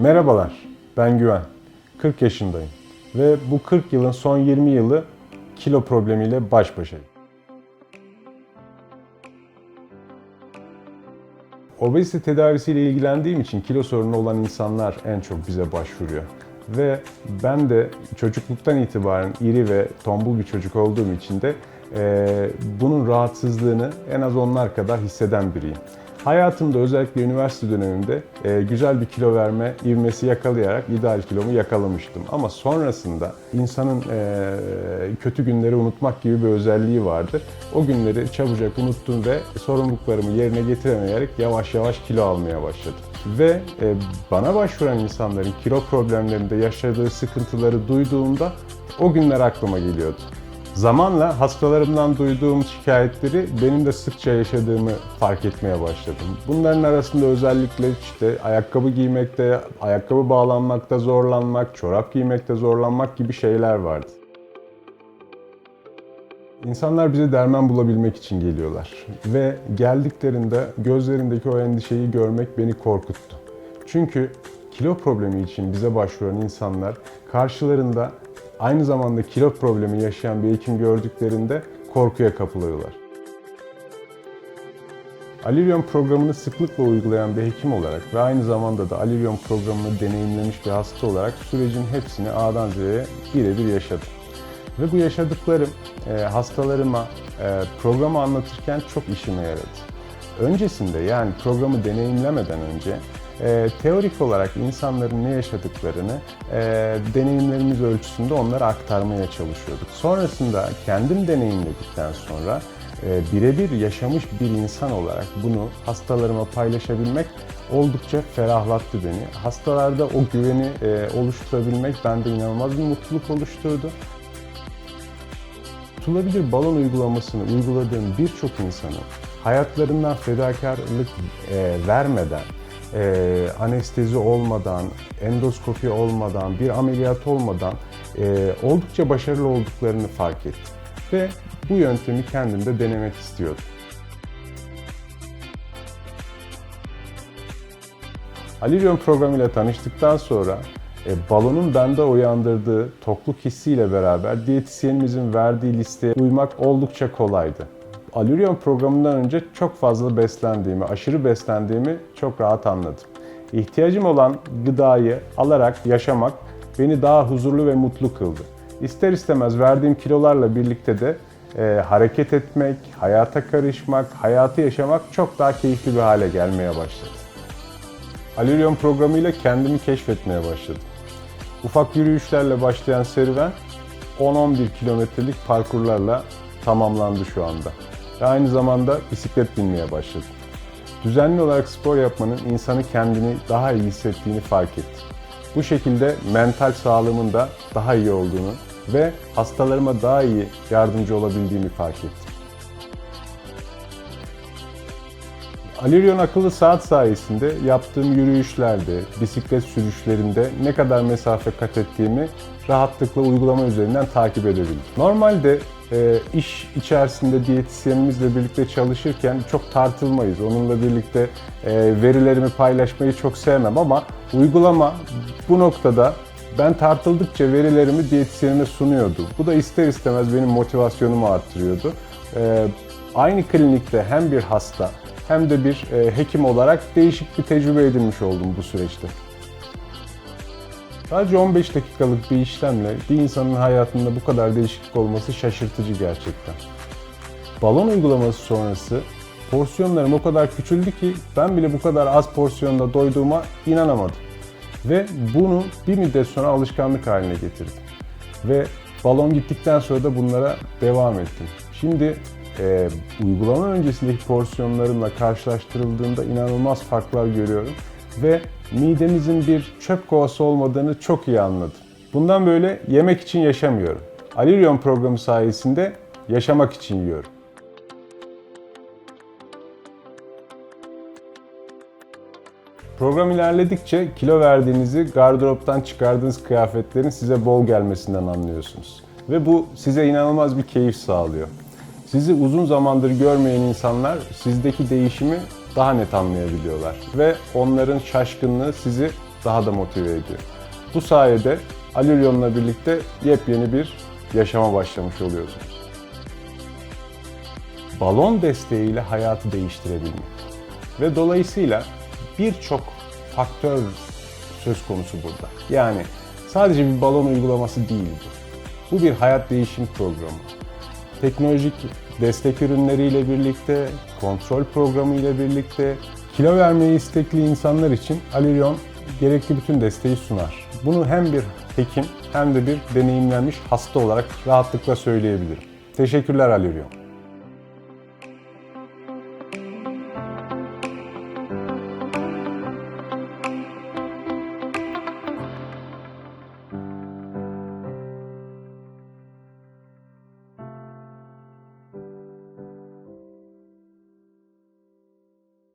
Merhabalar, ben Güven. 40 yaşındayım ve bu 40 yılın son 20 yılı kilo problemiyle baş başayım. Obezite tedavisiyle ilgilendiğim için kilo sorunu olan insanlar en çok bize başvuruyor. Ve ben de çocukluktan itibaren iri ve tombul bir çocuk olduğum için de eee, bunun rahatsızlığını en az onlar kadar hisseden biriyim. Hayatımda özellikle üniversite döneminde eee, güzel bir kilo verme ivmesi yakalayarak ideal kilomu yakalamıştım. Ama sonrasında insanın eee, kötü günleri unutmak gibi bir özelliği vardır. O günleri çabucak unuttum ve sorumluluklarımı yerine getiremeyerek yavaş yavaş kilo almaya başladım. Ve e, bana başvuran insanların kilo problemlerinde yaşadığı sıkıntıları duyduğumda o günler aklıma geliyordu. Zamanla hastalarımdan duyduğum şikayetleri benim de sıkça yaşadığımı fark etmeye başladım. Bunların arasında özellikle işte ayakkabı giymekte, ayakkabı bağlanmakta zorlanmak, çorap giymekte zorlanmak gibi şeyler vardı. İnsanlar bize derman bulabilmek için geliyorlar ve geldiklerinde gözlerindeki o endişeyi görmek beni korkuttu. Çünkü kilo problemi için bize başvuran insanlar karşılarında aynı zamanda kilo problemi yaşayan bir hekim gördüklerinde korkuya kapılıyorlar. Alirion programını sıklıkla uygulayan bir hekim olarak ve aynı zamanda da Alirion programını deneyimlemiş bir hasta olarak sürecin hepsini A'dan Z'ye birebir yaşadım. Ve bu yaşadıklarım e, hastalarıma e, programı anlatırken çok işime yaradı. Öncesinde yani programı deneyimlemeden önce e, teorik olarak insanların ne yaşadıklarını e, deneyimlerimiz ölçüsünde onlara aktarmaya çalışıyorduk. Sonrasında kendim deneyimledikten sonra e, birebir yaşamış bir insan olarak bunu hastalarıma paylaşabilmek oldukça ferahlattı beni. Hastalarda o güveni e, oluşturabilmek bende inanılmaz bir mutluluk oluşturdu. Tutulabilir balon uygulamasını uyguladığım birçok insanın hayatlarından fedakarlık e, vermeden, e, anestezi olmadan, endoskopi olmadan, bir ameliyat olmadan e, oldukça başarılı olduklarını fark ettim. Ve bu yöntemi kendimde denemek istiyordum. Alirion programıyla tanıştıktan sonra e, balonun bende uyandırdığı tokluk hissiyle beraber diyetisyenimizin verdiği listeye uymak oldukça kolaydı. Alirion programından önce çok fazla beslendiğimi, aşırı beslendiğimi çok rahat anladım. İhtiyacım olan gıdayı alarak yaşamak beni daha huzurlu ve mutlu kıldı. İster istemez verdiğim kilolarla birlikte de e, hareket etmek, hayata karışmak, hayatı yaşamak çok daha keyifli bir hale gelmeye başladı. Alirion programıyla kendimi keşfetmeye başladım. Ufak yürüyüşlerle başlayan serüven 10-11 kilometrelik parkurlarla tamamlandı şu anda. Ve aynı zamanda bisiklet binmeye başladım. Düzenli olarak spor yapmanın insanı kendini daha iyi hissettiğini fark ettim. Bu şekilde mental sağlığımın da daha iyi olduğunu ve hastalarıma daha iyi yardımcı olabildiğimi fark ettim. Alirion akıllı saat sayesinde yaptığım yürüyüşlerde, bisiklet sürüşlerinde ne kadar mesafe kat ettiğimi rahatlıkla uygulama üzerinden takip edebildim. Normalde e, iş içerisinde diyetisyenimizle birlikte çalışırken çok tartılmayız. Onunla birlikte e, verilerimi paylaşmayı çok sevmem ama uygulama bu noktada ben tartıldıkça verilerimi diyetisyenime sunuyordu. Bu da ister istemez benim motivasyonumu arttırıyordu. E, aynı klinikte hem bir hasta hem de bir e, hekim olarak değişik bir tecrübe edinmiş oldum bu süreçte. Sadece 15 dakikalık bir işlemle bir insanın hayatında bu kadar değişiklik olması şaşırtıcı gerçekten. Balon uygulaması sonrası porsiyonlarım o kadar küçüldü ki ben bile bu kadar az porsiyonda doyduğuma inanamadım. Ve bunu bir müddet sonra alışkanlık haline getirdim. Ve balon gittikten sonra da bunlara devam ettim. Şimdi e, uygulama öncesindeki porsiyonlarımla karşılaştırıldığında inanılmaz farklar görüyorum ve midemizin bir çöp kovası olmadığını çok iyi anladım. Bundan böyle yemek için yaşamıyorum. Alirion programı sayesinde yaşamak için yiyorum. Program ilerledikçe kilo verdiğinizi gardıroptan çıkardığınız kıyafetlerin size bol gelmesinden anlıyorsunuz. Ve bu size inanılmaz bir keyif sağlıyor. Sizi uzun zamandır görmeyen insanlar sizdeki değişimi daha net anlayabiliyorlar. Ve onların şaşkınlığı sizi daha da motive ediyor. Bu sayede Alüryon'la birlikte yepyeni bir yaşama başlamış oluyorsunuz. Balon desteğiyle hayatı değiştirebilmek. Ve dolayısıyla birçok faktör söz konusu burada. Yani sadece bir balon uygulaması değil bu. Bu bir hayat değişim programı. Teknolojik destek ürünleriyle birlikte, kontrol programı ile birlikte kilo vermeyi istekli insanlar için Alirion gerekli bütün desteği sunar. Bunu hem bir hekim hem de bir deneyimlenmiş hasta olarak rahatlıkla söyleyebilirim. Teşekkürler Alirion.